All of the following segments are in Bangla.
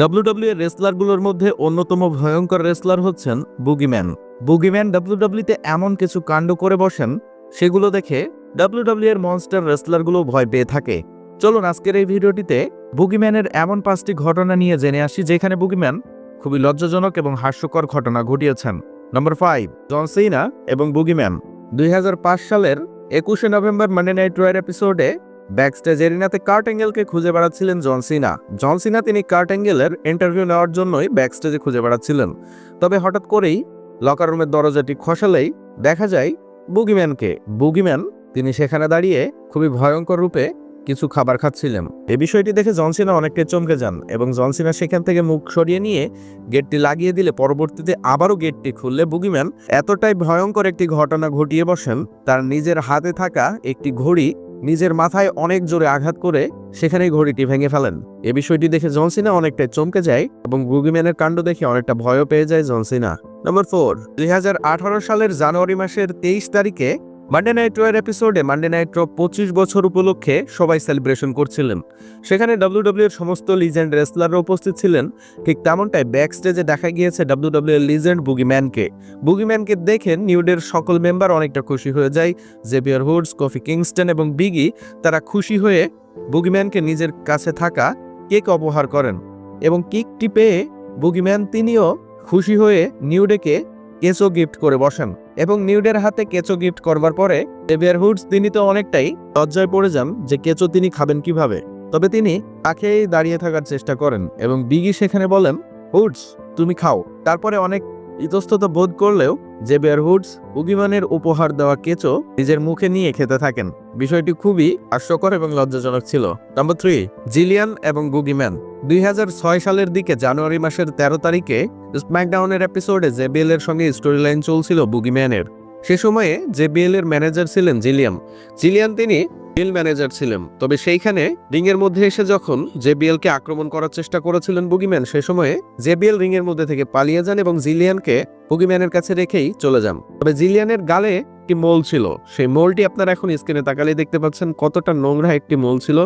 ডাব্লিউডাব্লিউ এর রেসলারগুলোর মধ্যে অন্যতম ভয়ঙ্কর রেসলার হচ্ছেন বুগিম্যান বুগিম্যান ডাব্লিউডাব্লিউতে এমন কিছু কাণ্ড করে বসেন, সেগুলো দেখে ডাব্লিউডাব্লিউ এর মনস্টার রেসলারগুলো ভয় পেয়ে থাকে। চলুন আজকের এই ভিডিওটিতে বুগিম্যানের এমন পাঁচটি ঘটনা নিয়ে জেনে আসি, যেখানে বুগিম্যান খুবই লজ্জাজনক এবং হাস্যকর ঘটনা ঘটিয়েছেন। নম্বর ফাইভ জন সেইনা এবং বুগিম্যান দুই হাজার পাঁচ সালের একুশে নভেম্বর মানডে নাইট রয়ের এপিসোডে ব্যাকস্টেজ এরিনাতে কার্ট অ্যাঙ্গেলকে খুঁজে বেড়াচ্ছিলেন জন সিনা। জন সিনা তিনি কার্ট অ্যাঙ্গেলের ইন্টারভিউ নেওয়ার জন্যই ব্যাকস্টেজে খুঁজে বেড়াচ্ছিলেন। তবে হঠাৎ করেই লকার রুমের দরজাটি খসালেই দেখা যায় বুগিম্যানকে বুগিম্যান তিনি সেখানে দাঁড়িয়ে খুবই ভয়ঙ্কর রূপে কিছু খাবার খাচ্ছিলেন। এ বিষয়টি দেখে জনসিনা অনেকটাই চমকে যান এবং জনসিনা সেখান থেকে মুখ সরিয়ে নিয়ে গেটটি লাগিয়ে দিলে পরবর্তীতে আবারও গেটটি খুললে বুগিম্যান এতটাই ভয়ঙ্কর একটি ঘটনা ঘটিয়ে বসেন, তার নিজের হাতে থাকা একটি ঘড়ি নিজের মাথায় অনেক জোরে আঘাত করে সেখানেই ঘড়িটি ভেঙে ফেলেন। এ বিষয়টি দেখে জনসিনা অনেকটাই চমকে যায় এবং গুগিম্যানের কাণ্ড দেখে অনেকটা ভয়ও পেয়ে যায় জনসিনা নম্বর ফোর, দুই হাজার আঠারো সালের জানুয়ারি মাসের তেইশ তারিখে মানডে নাইট রয়ের এপিসোডে মান্ডে নাইট র পঁচিশ বছর উপলক্ষে সবাই সেলিব্রেশন করছিলেন। সেখানে ডাব্লিউডাব্লিউ এর সমস্ত লিজেন্ড রেসলাররা উপস্থিত ছিলেন। ঠিক তেমনটাই ব্যাক স্টেজে দেখা গিয়েছে ডাব্লিউডাব্লিউ এর লিজেন্ড বুগিম্যানকে বুগিম্যানকে দেখে নিউডের সকল মেম্বার অনেকটা খুশি হয়ে যায়। জেভিয়ার হুডস কফি কিংস্টন এবং বিগি তারা খুশি হয়ে বুগিম্যানকে নিজের কাছে থাকা কেক উপহার করেন। এবং কেকটি পেয়ে বুগিম্যান তিনিও খুশি হয়ে নিউডেকে কেচো গিফট করে বসেন এবং নিউডের হাতে কেঁচো গিফট করবার পরে জেভিয়ার হুডস তিনি তো অনেকটাই লজ্জায় পড়ে যান যে কেঁচো তিনি খাবেন কীভাবে। তবে তিনি তাকেই দাঁড়িয়ে থাকার চেষ্টা করেন এবং বিগি সেখানে বলেন হুডস তুমি খাও। তারপরে অনেক ইতস্তত বোধ করলেও যে বেয়ারহুডস উগিমানের উপহার দেওয়া কেচো নিজের মুখে নিয়ে খেতে থাকেন। বিষয়টি খুবই হাস্যকর এবং লজ্জাজনক ছিল। নম্বর থ্রি, জিলিয়ান এবং বুগিম্যান দুই সালের দিকে জানুয়ারি মাসের তেরো তারিখে স্ম্যাকডাউনের এপিসোডে জেবিএল বিএলের সঙ্গে স্টোরি লাইন চলছিল বুগিম্যানের সে সময়ে জেবিএলের ম্যানেজার ছিলেন জিলিয়ান জিলিয়ান তিনি ডিল ম্যানেজার ছিলেন। তবে সেইখানে রিং এর মধ্যে এসে যখন জেবিএল কে আক্রমণ করার চেষ্টা করেছিলেন বুগিম্যান, সে সময়ে জেবিএল রিং এর মধ্যে থেকে পালিয়ে যান এবং জিলিয়ানকে বুগিম্যানের কাছে রেখেই চলে যান। তবে জিলিয়ানের গালে একটি মোল ছিল। সেই মোলটি আপনারা এখন স্ক্রিনে তাকালে দেখতে পাচ্ছেন কতটা নোংরা একটি মোল ছিল।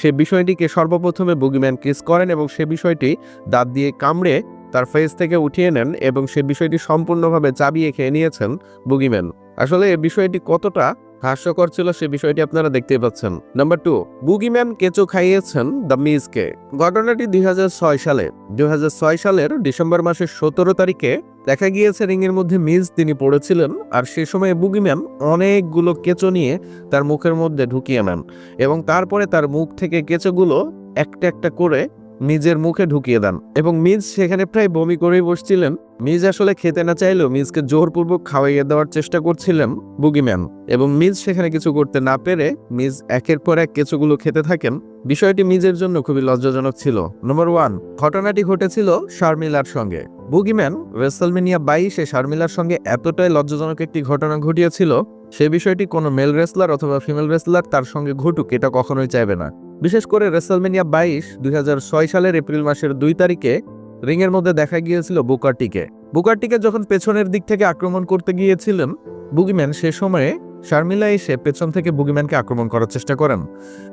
সে বিষয়টিকে সর্বপ্রথমে বুগিম্যান কিস করেন এবং সে বিষয়টি দাঁত দিয়ে কামড়ে তার ফেস থেকে উঠিয়ে নেন এবং সে বিষয়টি সম্পূর্ণভাবে চাবিয়ে খেয়ে নিয়েছেন বুগিম্যান। আসলে এই বিষয়টি কতটা হাস্যকর ছিল সে বিষয়টি আপনারা দেখতে পাচ্ছেন। নাম্বার টু বুগিম্যান কেঁচো খাইয়েছেন দ্য মিজকে ঘটনাটি দু হাজার ছয় সালে দু হাজার ছয় সালের ডিসেম্বর মাসের সতেরো তারিখে দেখা গিয়েছে রিংয়ের মধ্যে মিজ তিনি পড়েছিলেন আর সে সময় বুগিম্যান অনেকগুলো কেঁচো নিয়ে তার মুখের মধ্যে ঢুকিয়ে নেন এবং তারপরে তার মুখ থেকে কেঁচোগুলো একটা একটা করে মিজের মুখে ঢুকিয়ে দেন এবং মিজ সেখানে প্রায় বমি করেই বসছিলেন। মিজ আসলে খেতে না চাইলেও মিজকে জোরপূর্বক খাওয়াইয়ে দেওয়ার চেষ্টা করছিলেন বুগিম্যান এবং মিজ সেখানে কিছু করতে না পেরে মিজ একের পর এক কেঁচোগুলো খেতে থাকেন। বিষয়টি মিজের জন্য খুবই লজ্জাজনক ছিল। নম্বর ওয়ান ঘটনাটি ঘটেছিল শারমিলার সঙ্গে। বুগিম্যান রেসেলমেনিয়া বাইশে শারমিলার সঙ্গে এতটাই লজ্জাজনক একটি ঘটনা ঘটিয়েছিল, সে বিষয়টি কোনো মেল রেসলার অথবা ফিমেল রেসলার তার সঙ্গে ঘটুক, এটা কখনোই চাইবে না। বিশেষ করে রেসেলমেনিয়া বাইশ দুই সালের এপ্রিল মাসের দুই তারিখে রিংয়ের মধ্যে দেখা গিয়েছিল বুকারটিকে বুকারটিকে যখন পেছনের দিক থেকে আক্রমণ করতে গিয়েছিলেন বুগিম্যান সে সময়ে শারমিলা এসে পেছন থেকে বুগিম্যানকে আক্রমণ করার চেষ্টা করেন।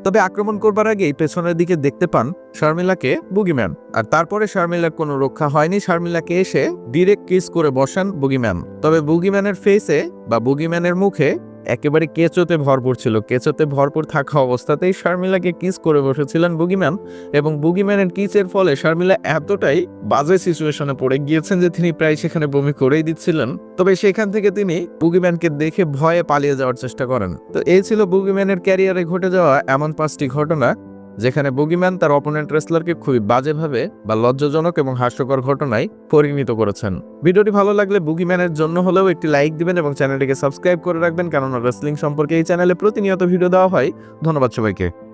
তবে আক্রমণ করবার আগেই পেছনের দিকে দেখতে পান শারমিলাকে বুগিম্যান আর তারপরে শারমিলার কোনো রক্ষা হয়নি শারমিলাকে এসে ডিরেক্ট কিস করে বসান বুগিম্যান তবে বুগিম্যানের ফেসে বা বুগিম্যানের মুখে একেবারে কেঁচোতে ভরপুর ছিল। কেঁচোতে ভরপুর থাকা অবস্থাতেই শারমিলাকে কিস করে বসেছিলেন বুগিম্যান এবং বুগিম্যানের কিসের ফলে শারমিলা এতটাই বাজে সিচুয়েশনে পড়ে গিয়েছেন যে তিনি প্রায় সেখানে বমি করেই দিচ্ছিলেন। তবে সেখান থেকে তিনি বুগিম্যানকে দেখে ভয়ে পালিয়ে যাওয়ার চেষ্টা করেন। তো এই ছিল বুগিম্যানের ক্যারিয়ারে ঘটে যাওয়া এমন পাঁচটি ঘটনা যেখানে বুগিম্যান তার অপোনেন্ট রেসলারকে খুবই বাজেভাবে বা লজ্জাজনক এবং হাস্যকর ঘটনায় পরিণত করেছেন। ভিডিওটি ভালো লাগলে বুগিম্যানের জন্য হলেও একটি লাইক দিবেন এবং চ্যানেলটিকে সাবস্ক্রাইব করে রাখবেন, কেননা রেসলিং সম্পর্কে এই চ্যানেলে প্রতিনিয়ত ভিডিও দেওয়া হয়। ধন্যবাদ সবাইকে।